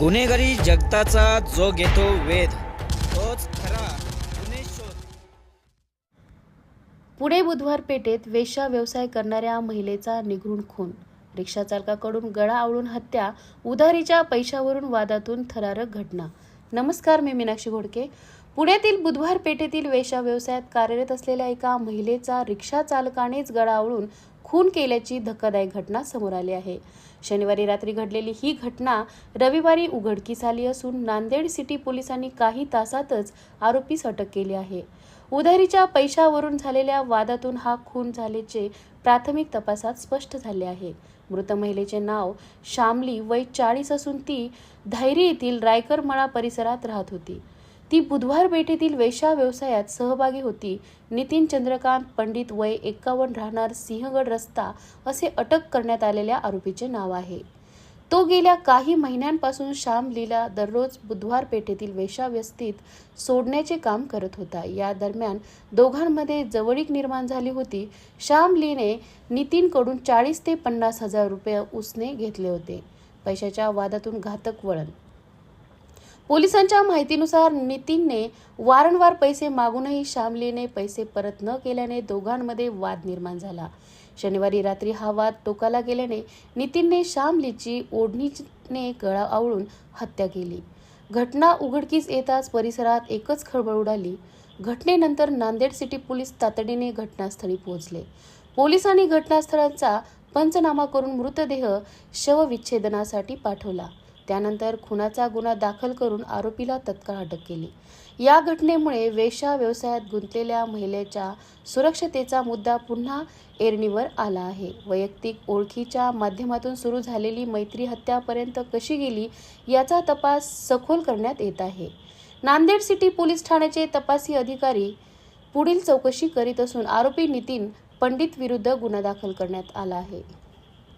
गुन्हेगारी जगताचा जो घेतो वेध तोच खरा गुन्हे शोध. पुणे बुधवार पेठेत वेश्या व्यवसाय करणाऱ्या महिलेचा निघृण खून. रिक्षाचालकाकडून गळा आवळून हत्या उधारीच्या पैशावरून वादातून थरारक घटना. नमस्कार मी मीनाक्षी घोडके. पुण्यातील बुधवार पेठेतील वेशा व्यवसायात कार्यरत असलेल्या एका महिलेचा रिक्षा चालकानेच गळा आवळून खून केल्याची धक्कादायक घटना समोर आली आहे. शनिवारी रात्री घडलेली ही घटना रविवारी उघडकीस आली असून नांदेड सिटी पोलिसांनी काही तासातच आरोपीस अटक केली आहे. उधारीच्या पैशावरून झालेल्या वादातून हा खून झाल्याचे प्राथमिक तपासात स्पष्ट झाले आहे. मृत महिलेचे नाव शामली वय चाळीस असून ती धैर्य येथील रायकर मळा परिसरात राहत होती. ती बुधवार पेठेतील वेशा व्यवसायात सहभागी होती. नितीन चंद्रकांत पंडित वय एक्कावन्न राहणार सिंहगड रस्ता असे अटक करण्यात आलेल्या आरोपीचे नाव आहे. तो गेल्या काही महिन्यांपासून श्याम लीला दररोज बुधवार पेठेतील वेशाव्यस्तीत सोडण्याचे काम करत होता. या दरम्यान दोघांमध्ये जवळीक निर्माण झाली होती. श्याम लीने नितीनकडून चाळीस ते पन्नास हजार रुपये उसने घेतले होते. पैशाच्या वादातून घातक वळण पोलिसांच्या माहितीनुसार नितीनने वारंवार पैसे मागूनही श्यामलीने पैसे परत न केल्याने दोघांमध्ये वाद निर्माण झाला. शनिवारी रात्री हा वाद टोकाला गेल्याने नितीनने श्यामलीची ओढणीने गळा आवळून हत्या केली. घटना उघडकीस येताच परिसरात एकच खळबळ उडाली. घटनेनंतर नांदेड सिटी पोलीस तातडीने घटनास्थळी पोहोचले. पोलिसांनी घटनास्थळाचा पंचनामा करून मृतदेह शवविच्छेदनासाठी पाठवला. त्यानंतर खुनाचा गुन्हा दाखल करून आरोपीला तत्काळ अटक केली. या घटनेमुळे वेश्या व्यवसायात गुंतलेल्या महिलेच्या सुरक्षतेचा मुद्दा पुन्हा एरणीवर आला आहे. वैयक्तिक ओळखीच्या माध्यमातून सुरू झालेली मैत्री हत्यापर्यंत कशी गेली याचा तपास सखोल करण्यात येत आहे. नांदेड सिटी पोलीस ठाण्याचे तपासी अधिकारी पुढील चौकशी करीत असून आरोपी नितीन पंडित विरुद्ध गुन्हा दाखल करण्यात आला आहे.